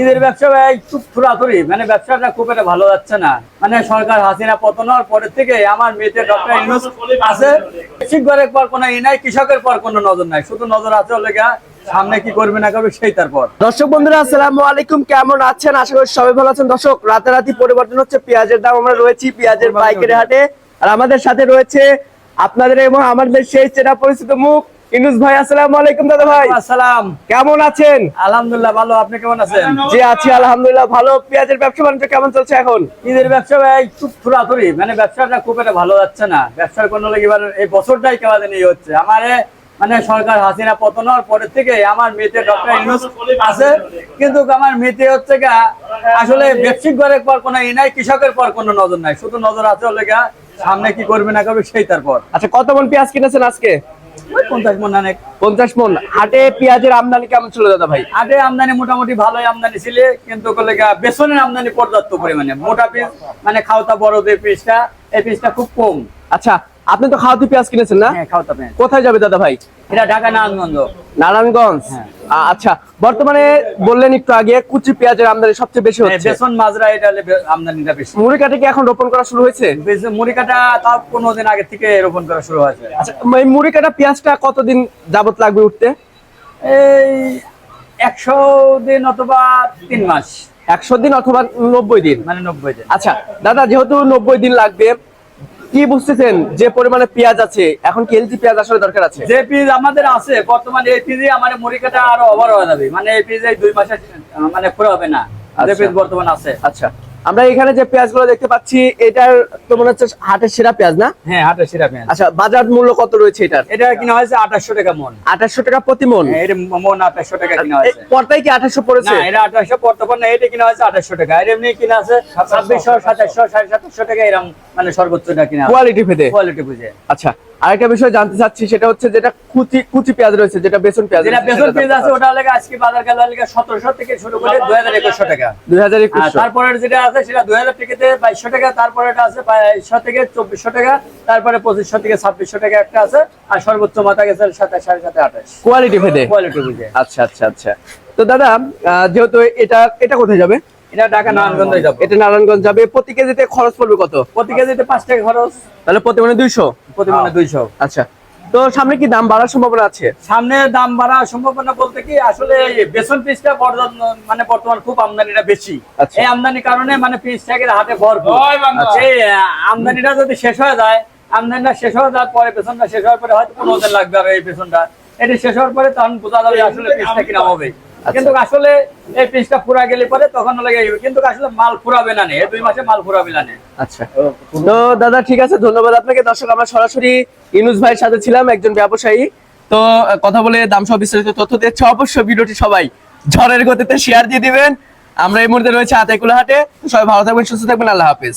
ঈদের ব্যবসা ভাই খুব থুরাথুরি মানে ব্যবসাটা খুব একটা ভালো যাচ্ছে না। মানে সরকার হাসিনা পতন হওয়ার পরের থেকে আমার মেয়েতে ডক্টর ইউনুস আছে। শিক্ষকের পর কোনো ই নাই কৃষকের পর কোনো নজর নাই। শুধু নজর আছে হলে সামনে কি করবে না করবে সেই তারপর। দর্শক বন্ধুরা আসসালামু আলাইকুম। কেমন আছেন? আশা করি সবাই ভালো আছেন। দর্শক রাতারাতি পরিবর্তন হচ্ছে। পেঁয়াজের দাম আমরা রয়েছি পেঁয়াজের পাইকারি হাটে। আর আমাদের সাথে রয়েছে আপনাদের এবং আমাদের সেই চেনা পরিচিত মুখ ইনুস ভাই আসসালামু আলাইকুম দাদা ভাই। আসসালাম। কেমন আছেন? আলহামদুলিল্লাহ ভালো। আপনি কেমন আছেন? জি আছি আলহামদুলিল্লাহ ভালো। পেঁয়াজের ব্যবসা বাণিজ্য কেমন চলছে এখন? ঈদের ব্যবসা ভাই খুব মানে ব্যবসাটা খুব একটা ভালো যাচ্ছে না। ব্যবসার কোনো লাগে এবার এই বছরটাই কেমন জানি হচ্ছে। আমারে মানে সরকার হাসিনা পতন হওয়ার পরের থেকে আমার মেয়েতে ডক্টর ইউনুস আছে। কিন্তু আমার মেয়েতে হচ্ছে গা আসলে ব্যবসায়িক ঘরের পর কোনো ই নাই কৃষকের পর কোনো নজর নাই। শুধু নজর আছে হলে গা সামনে কি করবে না করবে সেই তারপর আচ্ছা কত মন পেঁয়াজ কিনেছেন আজকে? পঞ্চাশ মন অনেক পঞ্চাশ হাটে পেঁয়াজের আমদানি কেমন ছিল দাদা ভাই? আগে আমদানি মোটামুটি ভালোই আমদানি ছিল কিন্তু বেসনের আমদানি পর্যাপ্ত পরিমাণে। মোটা পিস মানে খাওতা বড় যে পিসটা এই পিসটা খুব কম। আচ্ছা আপনি তো খাওয়াতে পেঁয়াজ কিনেছেন না? হ্যাঁ খাওতা পেঁয়াজ। কোথায় যাবে দাদা ভাই? এটা ঢাকা নারায়ণগঞ্জ। নারায়ণগঞ্জ? হ্যাঁ। আচ্ছা বর্তমানে বললেন একটু আগে কুচি পেঁয়াজের আমদানি সবচেয়ে বেশি হ্যাঁ, হচ্ছে। বেসন মাজরা এটা আমদানিটা বেশি। মুড়ি কাঠে কি এখন রোপণ করা শুরু হয়েছে? মুড়ি কাটা তাও পনেরো দিন আগে থেকে রোপণ করা শুরু হয়েছে। আচ্ছা এই মুড়ি কাটা পেঁয়াজটা কতদিন যাবত লাগবে উঠতে? এই একশো দিন অথবা তিন মাস। একশো দিন অথবা নব্বই দিন? মানে নব্বই দিন। আচ্ছা দাদা যেহেতু নব্বই দিন লাগবে কি বুঝতেছেন? যে পরিমাণে পেঁয়াজ আছে এখন কি এলজি পেঁয়াজ আসলে দরকার আছে? যে পেঁয়াজ আমাদের আছে বর্তমানে এই পিজে আমার মুড়ি কাটা আরও অভার হয়ে যাবে। মানে এই পিজে দুই মাসে মানে পুরো হবে না। যে আচ্ছা। বর্তমান আছে। আচ্ছা। আমরা এখানে যে পেঁয়াজগুলো দেখতে পাচ্ছি এটার তো মনে হচ্ছে হাটের সেরা পেঁয়াজ না? হ্যাঁ হাটের সিরা পেঁয়াজ। আচ্ছা বাজার মূল্য কত রয়েছে এটার? এটা কিনা হয়েছে আঠাশশো টাকা মন। আঠাশশো টাকা প্রতি মন? হ্যাঁ, এটা মন আঠাশশো টাকা কিনা হয়েছে। পর্দায় কি আঠাশশো পড়েছে? না এটা আঠাশশো বর্তমান না এটা কিনা হয়েছে আঠাশশো টাকা। আর এমনি কিনা আছে ছাব্বিশশো সাতাশশো সাড়ে সাতাশশো টাকা এরকম মানে সর্বোচ্চটা কিনা। কোয়ালিটি ভেদে? কোয়ালিটি বুঝে। আচ্ছা আরেকটা বিষয় জানতে চাচ্ছি সেটা হচ্ছে যেটা কুচি কুচি পেঁয়াজ রয়েছে যেটা বেসন পেঁয়াজ যেটা বেসন পেঁয়াজ আছে ওটা লেগে আজকে বাজার গেল লেগে সতেরোশো থেকে শুরু করে দুই হাজার একুশশো টাকা। দুই হাজার আর একুশ তারপরে যেটা আছে সেটা দুই হাজার থেকে বাইশশো টাকা তারপরে এটা আছে বাইশশো থেকে চব্বিশশো টাকা তারপরে পঁচিশশো থেকে ছাব্বিশশো টাকা একটা আছে আর সর্বোচ্চ মাথা গেছে সাতাশ সাড়ে সাথে আঠাশ। কোয়ালিটি ভেদে। কোয়ালিটি বুঝে আচ্ছা আচ্ছা আচ্ছা। তো দাদা যেহেতু এটা এটা কোথায় যাবে? এটা ঢাকা নারায়ণগঞ্জে যাব। এটা নারায়ণগঞ্জ যাবে। প্রতি কেজিতে খরচ পড়বে কত? প্রতি কেজিতে পাঁচ টাকা খরচ। তাহলে প্রতি মানে দুইশো? প্রতি মানে দুইশো। আচ্ছা। তো সামনে কি দাম বাড়ার সম্ভাবনা আছে? সামনে দাম বাড়ার সম্ভাবনা বলতে কি আসলে বেসন পিসটা মানে বর্তমান খুব আমদানিটা বেশি। আচ্ছা। এই আমদানির কারণে মানে পিসটাকে হাতে ভরপুর। আচ্ছা, এই আমদানিটা যদি শেষ হয়ে যায় আমদানিটা শেষ হয়ে যাওয়ার পরে বেসনটা শেষ হওয়ার পরে হয়তো পনেরো দিন লাগবে আর এই বেসনটা। এটা শেষ হওয়ার পরে তখন বোঝা যাবে আসলে পিসটা কিনা হবে। কিন্তু আসলে এই পিসটা পুরা গেলে পরে তখন লাগে কিন্তু আসলে মাল ফুরাবে না নে এই দুই মাসে মাল ফুরাবে না নে। আচ্ছা। তো দাদা ঠিক আছে ধন্যবাদ আপনাকে। দর্শক আমরা সরাসরি ইনুস ভাইয়ের সাথে ছিলাম একজন ব্যবসায়ী। তো কথা বলে দাম সহ বিস্তারিত তথ্য দিচ্ছে। অবশ্যই ভিডিওটি সবাই ঝড়ের গতিতে শেয়ার দিয়ে দিবেন। আমরা এই মুহূর্তে রয়েছে আতাইকুলা হাটে। সবাই ভালো থাকবেন সুস্থ থাকবেন। আল্লাহ হাফেজ।